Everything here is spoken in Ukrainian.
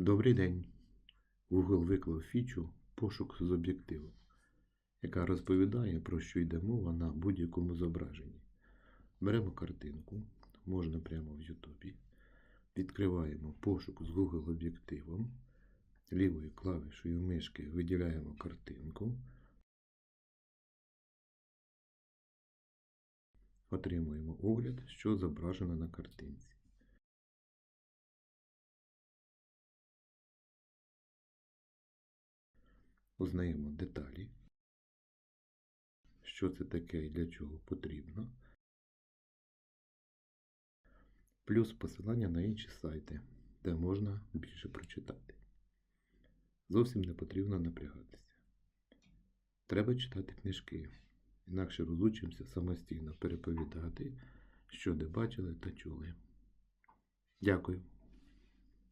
Добрий день. Google виклав фічу пошук з об'єктивом, яка розповідає, про що йде мова на будь-якому зображенні. Беремо картинку, можна прямо в Ютубі. Відкриваємо пошук з Google об'єктивом. Лівою клавішою мишки виділяємо картинку. Отримуємо огляд, що зображено на картинці. Узнаємо деталі, що це таке і для чого потрібно. Плюс посилання на інші сайти, де можна більше прочитати. Зовсім не потрібно напрягатися. Треба читати книжки, інакше розучимося самостійно переповідати, що де бачили та чули. Дякую.